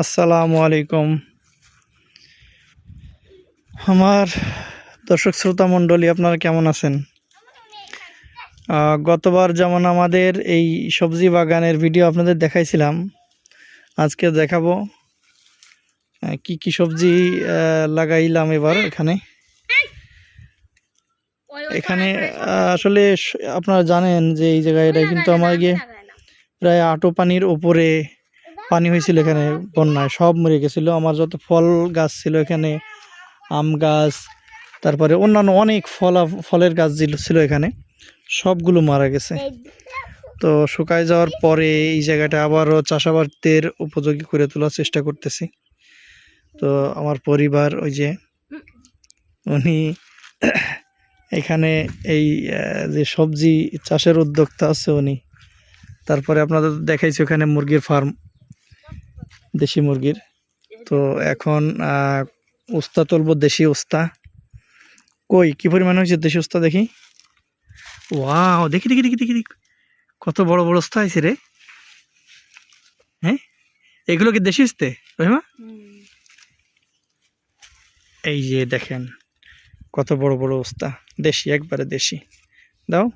আসসালামু আলাইকুম। আমার দর্শক শ্রোতা মণ্ডলী, আপনারা কেমন আছেন? গতবার যেমন আমাদের এই সবজি বাগানের ভিডিও আপনাদের দেখাইছিলাম, আজকে দেখাবো কি কি সবজি লাগাইলাম এবার এখানে। এখানে আসলে আপনারা জানেন যে এই জায়গায় এটা কিন্তু আমার গিয়ে প্রায় আটো পানির ওপরে পানি হয়েছিল এখানে, বন্যায়। সব মরে গেছিল। আমার যত ফল গাছ ছিল এখানে, আম গাছ, তারপরে অন্যান্য অনেক ফল ফলের গাছ ছিল- এখানে। সবগুলো মারা গেছে। তো শুকায় যাওয়ার পরে এই জায়গাটা আবারও চাষাবাদের উপযোগী করে তোলার চেষ্টা করতেছি। তো আমার পরিবার ওই যে, উনি এখানে এই যে সবজি চাষের উদ্যোক্তা আছে উনি। তারপরে আপনাদের দেখাইছি ওখানে মুরগির ফার্ম। দেশি মুরগির। তো এখন উস্তা তুলবো দেশি উস্তা। কই কি পরিমাণ হয়েছে দেশি উস্তা দেখি? ওয়াও দেখি দেখি দেখি দেখি দেখি। কত বড় বড় উস্তা হয়েছে রে। হ্যাঁ? এগুলো কি দেশি উস্তে রহিমা? এই যে দেখেন কত বড় বড় উস্তা। দেশি একবারে দেশি। দাও।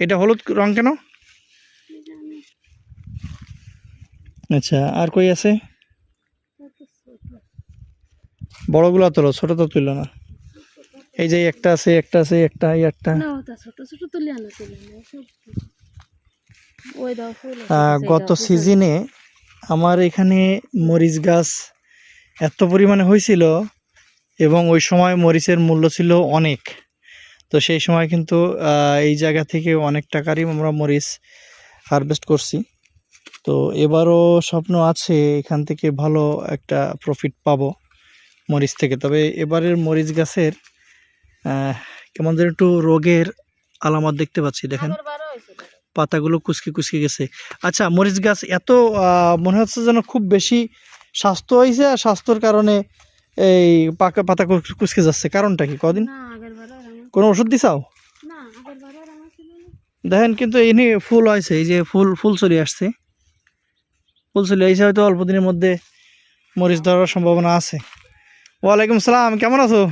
এটা হলুদ রং কেন? আচ্ছা আর কই আছে? বড়গুলো তোলো ছোট তো তুলো না। এই যে একটা আছে একটা আছে একটা এই একটা। না ওটা ছোট ছোট তুলে আনা তুলে আনা ওই দাও ফুল আছে, গত সিজনে আমার এখানে মরিচ গাছ এত পরিমাণে হয়েছিল এবং ওই সময় মরিচের মূল্য ছিল অনেক। তো সেই সময় কিন্তু এই জায়গা থেকে অনেক টাকারই আমরা মরিচ হারভেস্ট করছি। তো এবারও স্বপ্ন আছে এখান থেকে ভালো একটা প্রফিট পাবো মরিচ থেকে। তবে এবারের মরিচ গাছের কেমন যেন একটু রোগের আলামত দেখতে পাচ্ছি দেখেন। পাতাগুলো কুচকে কুচকে গেছে। আচ্ছা মরিচ গাছ এত মনে হচ্ছে যেন খুব বেশি স্বাস্থ্য হয়েছে আর স্বাস্থ্যর কারণে এই পাকা পাতা কুচকে যাচ্ছে। কারণটা কি? কদিন? কোনো ওষুধ দিছাও? দেখেন কিন্তু এনে ফুল হয়েছে এই যে ফুল ফুল চলে আসছে। চলে আসছে হয়তো অল্প দিনের মধ্যে মরিচ ধরার সম্ভাবনা আছে। ওয়ালাইকুম সালাম, কেমন আছো?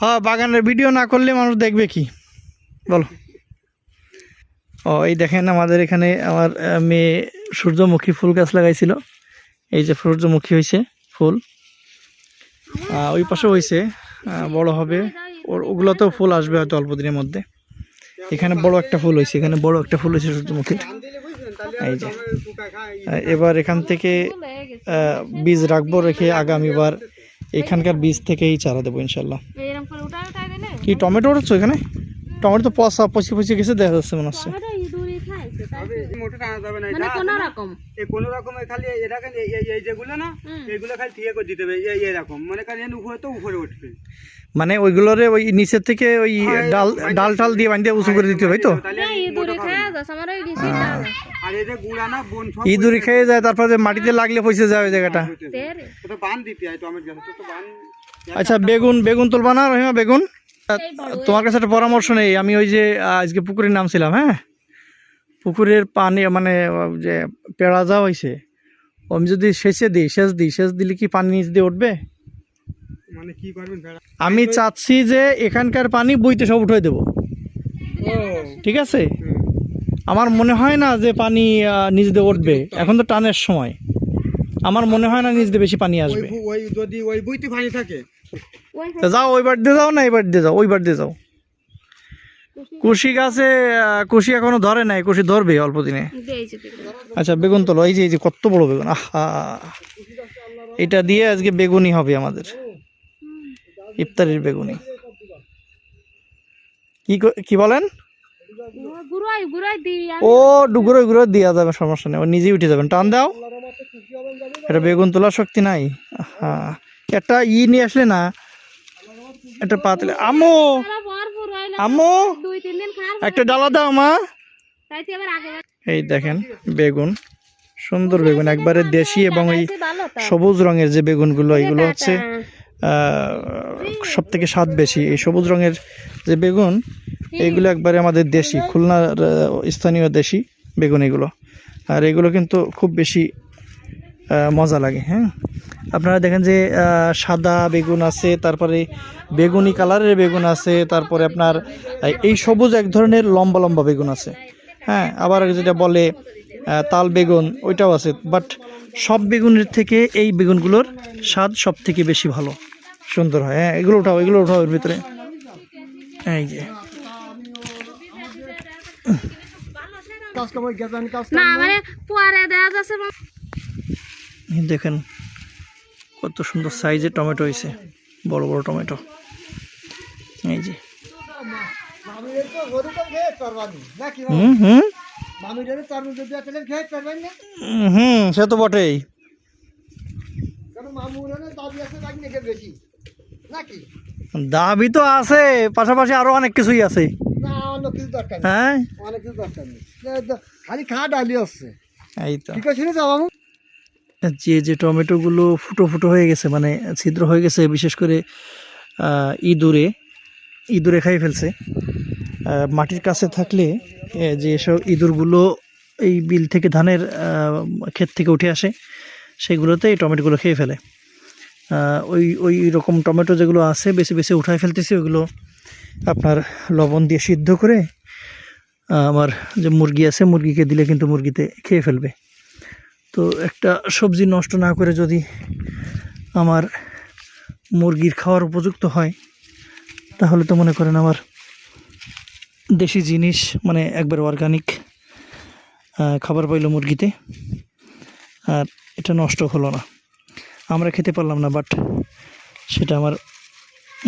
হ্যাঁ বাগানের ভিডিও না করলে মানুষ দেখবে কি? বলো। ও, এই দেখেন আমাদের এখানে আমার মেয়ে সূর্যমুখী ফুল গাছ লাগাইছিল। এই যে সূর্যমুখী হয়েছে ফুল। ওই পাশে হয়েছে বড় হবে। ওর, ওগুলোতেও ফুল আসবে হয়তো অল্প দিনের মধ্যে। এখানে বড় একটা ফুল হয়েছে এখানে বড় একটা ফুল হয়েছে সূর্যমুখীর। এই যে। এবার এখান থেকে হয়ে বীজ রাখব রেখে আগামীবার এখানকার বীজ থেকেই চারা দেবো ইনশাল্লাহ। কি টমেটো উঠছো এখানে টমেটো তো পচা পচি পচি গেছে দেখা যাচ্ছে মনে হচ্ছে। মানে কোন রকম। এই কোনো রকমের খালি এটা খালি এই এই- এই যেগুলো না হুম। খালি ঠিক করে দিতে হবে এরকম মানে খালি এর উপরে তো উপরে উঠবে। মানে ওইগুলোরে ওই নিচের থেকে ওই ডাল ডাল টাল দিয়ে বাঁধিয়ে উঁচু করে দিতে হবে তো? আর এই গুড়া না বন সব ইঁদুরি খেয়ে যায় তারপরে মাটিতে লাগলে পয়সা যায় ওই জায়গাটা। তো তো বান দিতে হয় টমেটো গাছে তো তো বান আচ্ছা বেগুন বেগুন তুলবা না রহিমা বেগুন? তোমার কাছে একটা পরামর্শ নেই আমি ওই যে আজকে পুকুরের নামছিলাম হ্যাঁ? পুকুরের পানি মানে যে পেড়া যা হয়েছে আমি যদি সেচে দিই সেচ দিই সেচ দিলে কি পানি নিচ দিয়ে উঠবে? মানে কি করবেন আমি চাচ্ছি যে এখানকার পানি বইতে সব উঠে দেবো। ঠিক আছে? আমার মনে হয় না যে পানি নিচ দিয়ে উঠবে। এখন তো টানের সময়। আমার মনে হয় না নিচ দিয়ে বেশি পানি আসবে। ওই যদি ওই বুইতে পানি থাকে। ওই তা যাও ওইবার দিয়ে যাও না এইবার দিয়ে যাও ওইবার দিয়ে যাও। কুশি গাছে কুশি এখনও ধরে নাই কুশি ধরবে অল্প দিনে। আচ্ছা বেগুন তোলো এই যে এই যে কত বড় বেগুন আহা। এটা দিয়ে আজকে বেগুনি হবে আমাদের। ইফতারির বেগুনি কি ক- কি বলেন? ও ডুগুরো গুঁড়ো দেওয়া যাবে সমস্যা নেই ও নিজেই উঠে যাবেন টান দাও। এটা বেগুন তোলার শক্তি নাই। হ্যাঁ একটা ই নিয়ে আসলে না একটা পাতলে দিন খাওয়ার একটা ডালা দাও মা। এই দেখেন বেগুন। সুন্দর বেগুন একবারে দেশি এবং তো। সবুজ রঙের যে বেগুনগুলো এগুলো হচ্ছে সব থেকে স্বাদ বেশি। এই সবুজ রঙের যে বেগুন এইগুলো একবারে আমাদের দেশি, খুলনার স্থানীয় দেশি বেগুন এগুলো আর এগুলো কিন্তু খুব বেশি মজা লাগে হ্যাঁ? আপনারা দেখেন যে সাদা বেগুন আছে, তারপরে বেগুনি কালারের বেগুন আছে, তারপরে আপনার এই সবুজ এক ধরনের লম্বা লম্বা বেগুন আছে হ্যাঁ? আবার যেটা বলে তাল বেগুন, ওইটাও আছে। বাট সব বেগুনের থেকে এই বেগুনগুলোর স্বাদ সব থেকে বেশি ভালো। সুন্দর হয় হ্যাঁ? এগুলো উঠাও এগুলো উঠাও এর ভিতরে। এই যে। না মানে পরে দেওয়া যাচ্ছে দেখেন কত সুন্দর সাইজের টমেটো হয়েছে বড় বড় টমেটো। এই যে। হুম হুম। হুম, হুম সে তো বটেই। দাবি তো আছে পাশাপাশি আরও অনেক কিছুই আছে। হ্যাঁ? খালি খা ডালি হচ্ছে। এই তো। ঠিক আছে যাও যে যে টমেটোগুলো ফুটো ফুটো হয়ে গেছে মানে ছিদ্র হয়ে গেছে বিশেষ করে ইঁদুরে ইঁদুরে খাই ফেলছে। মাটির কাছে থাকলে যে সব ইঁদুরগুলো এই বিল থেকে ধানের ক্ষেত থেকে উঠে আসে সেগুলোতে এই টমেটোগুলো খেয়ে ফেলে। ওই ওই রকম টমেটো যেগুলো আছে বেছে বেশি উঠায় ফেলতেছি ওগুলো আপনার লবণ দিয়ে সিদ্ধ করে আমার যে মুরগি আছে, মুরগিকে দিলে কিন্তু মুরগিতে খেয়ে ফেলবে। তো একটা সবজি নষ্ট না করে যদি আমার মুরগির খাওয়ার উপযুক্ত হয়, তাহলে তো মনে করেন আমার দেশি জিনিস মানে একবার অর্গানিক খাবার পাইলো মুরগিতে, আর এটা নষ্ট হলো না। আমরা খেতে পারলাম না বাট সেটা আমার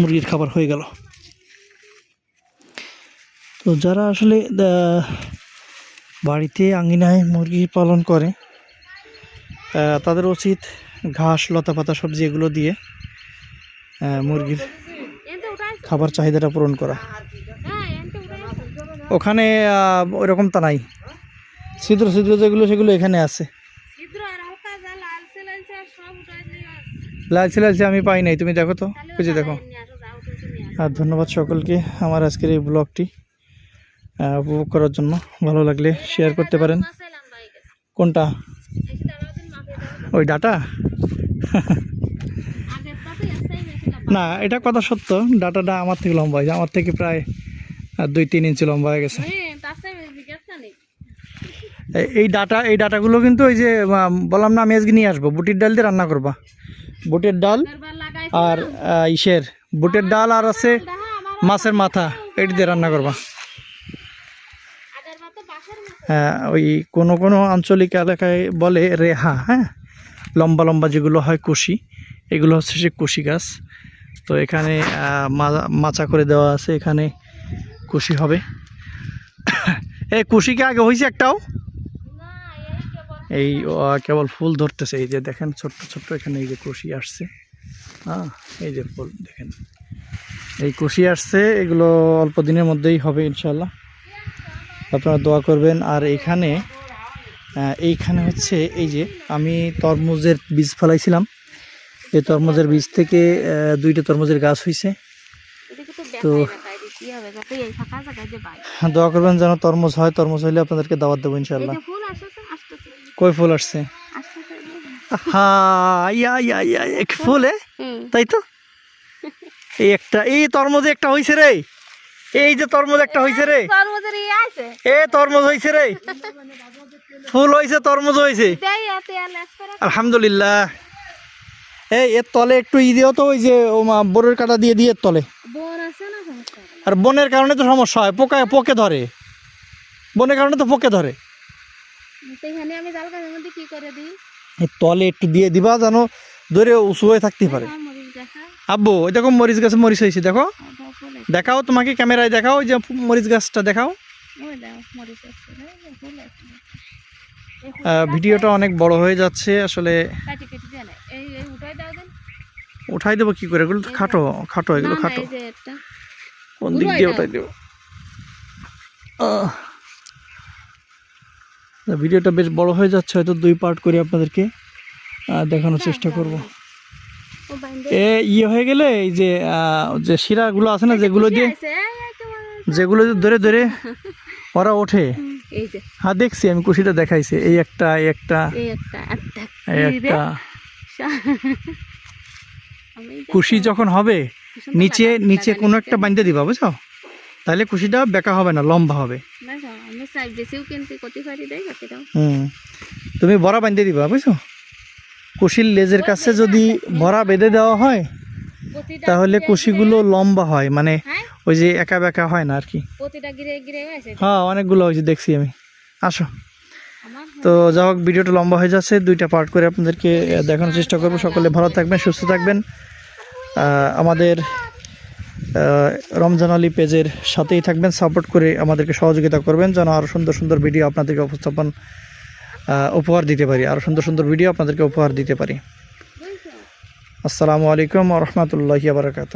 মুরগির খাবার হয়ে গেল। তো যারা আসলে বাড়িতে আঙিনায় মুরগি পালন করে তাদের উচিত ঘাস লতা পাতা সবজি এগুলো দিয়ে মুরগির খাবার চাহিদাটা পূরণ করা। ওখানে ওইরকম তা নাই। ছিদ্র ছিদ্র যেগুলো সেগুলো এখানে আছে। ছিদ্র আর হালকা যা লাল সেলাইছে সব উঠাই দিয়ে লাগছে লাগছে আমি পাই নাই তুমি দেখো তো বুঝে দেখো আর ধন্যবাদ সকলকে আমার আজকের এই ব্লগটি। উপভোগ করার জন্য ভালো লাগলে শেয়ার করতে পারেন। কোনটা? ওই ডাটা? না, এটা কথা সত্য। ডাটাটা আমার থেকে লম্বা হয়েছে। আমার থেকে প্রায় দুই তিন ইঞ্চি লম্বা হয়ে গেছে। এই- ডাটা এই ডাটাগুলো কিন্তু ওই যে বললাম না আজকে নিয়ে আসব। বুটির ডাল দিয়ে রান্না করবা। বুটের ডাল আর ইসের। বুটের ডাল আর আছে মাছের মাথা। এটি দিয়ে রান্না করবা আগের পাতে বাসার মতো হ্যাঁ, ওই কোনো কোনো আঞ্চলিক এলাকায় বলে রেহা হ্যাঁ? লম্বা লম্বা যেগুলো হয় কুশি, এগুলো হচ্ছে সে কুশি গাছ। তো এখানে মাচা করে দেওয়া আছে, এখানে কুশি হবে। এই কুশি আগে হয়েছে একটাও? এই কেবল ফুল ধরতেছে, এই যে দেখেন, ছোট্ট ছোট্ট এখানে এই যে কুশি আসছে। হ্যাঁ এই যে ফুল, দেখেন। এই কুশি আসছে, এগুলো অল্প দিনের মধ্যেই হবে ইনশাল্লাহ আপনারা দোয়া করবেন। আর এখানে এইখানে হচ্ছে এই যে আমি তরমুজের বীজ ফেলাইছিলাম। এই তরমুজের বীজ থেকে দুইটা তরমুজের গাছ হয়েছে তো তো দেখাই দেখাই দিছি হবে? যাতে এই ফাঁকা জায়গায় যে বাই দোয়া করবেন যেন তরমুজ হয় তরমুজ হইলে আপনাদেরকে দাওয়াত দেবো ইনশাল্লাহ কই ফুল আসছে? আসতেছে হা এক ফুল তাই তো? এই একটা এই তরমুজে একটা হয়েছে রে। এই যে তরমুজ একটা হয়েছে রে। ইয়ে এ তরমুজ হয়েছে রে। ফুল হয়েছে তরমুজ হয়েছে আলহামদুলিল্লাহ। এই এর তলে একটু ই দিও তো ওই যে বোরের কাটা দিয়ে দিয়ে এর তলে। আর বনের কারণে তো সমস্যা হয় পোকা পোকে ধরে। বনের কারণে তো পোকে ধরে। তলে একটু দিয়ে দিবা যেন ধরে উঁচু হয়ে থাকতে পারে। দেখা আব্বু ওই দেখো মরিচ গাছে মরিচ হয়েছে দেখো। দেখাও তোমাকে ক্যামেরায় দেখাও ওই যে মরিচ গাছটা দেখাও। ভিডিওটা অনেক বড় হয়ে যাচ্ছে আসলে উঠাই দেবো কি করে? এগুলো তো খাটো খাটো এগুলো খাটো। কোন দিক দিয়ে। উঠাই দেবো? ভিডিওটা বেশ বড় হয়ে যাচ্ছে হয়তো দুই পার্ট করে আপনাদেরকে। দেখানোর চেষ্টা করব। এ ইয়ে হয়ে গেলে এই যে যে শিরাগুলো আছে না যেগুলো দিয়ে যেগুলো ধরে ধরে ওরা ওঠে। হ্যাঁ দেখছি আমি কুশিটা দেখাইছি। এই একটা এই একটা। এই একটা কুশি যখন হবে নিচে নিচে কোনো একটা বাঁধতে দিবা বুঝছ? তাহলে কুশিটা বেঁকা হবে না লম্বা হবে। হুম। তুমি বড়া বাঁধতে দিবা বুঝছ? কুশির লেজের কাছে যদি ভরা বেঁধে দেওয়া হয় তাহলে কুশিগুলো লম্বা হয় মানে হ্যাঁ? ওই যে একা বেঁকা হয় না আর কি। হ্যাঁ অনেকগুলো হয়েছে দেখছি আমি। আসো। তো যা হোক ভিডিওটা লম্বা হয়ে যাচ্ছে। দুইটা পার্ট করে আপনাদেরকে দেখানোর চেষ্টা করব। সকলে ভালো থাকবেন সুস্থ থাকবেন। আমাদের রমজান আলী পেজের সাথেই থাকবেন। সাপোর্ট করে আমাদেরকে সহযোগিতা করবেন যেন আরও সুন্দর সুন্দর ভিডিও আপনাদেরকে উপস্থাপন উপহার দিতে পারি। আরও সুন্দর সুন্দর ভিডিও আপনাদেরকে উপহার দিতে পারি। আসসালামু আলাইকুম রহমতুল্লাহি বারকাত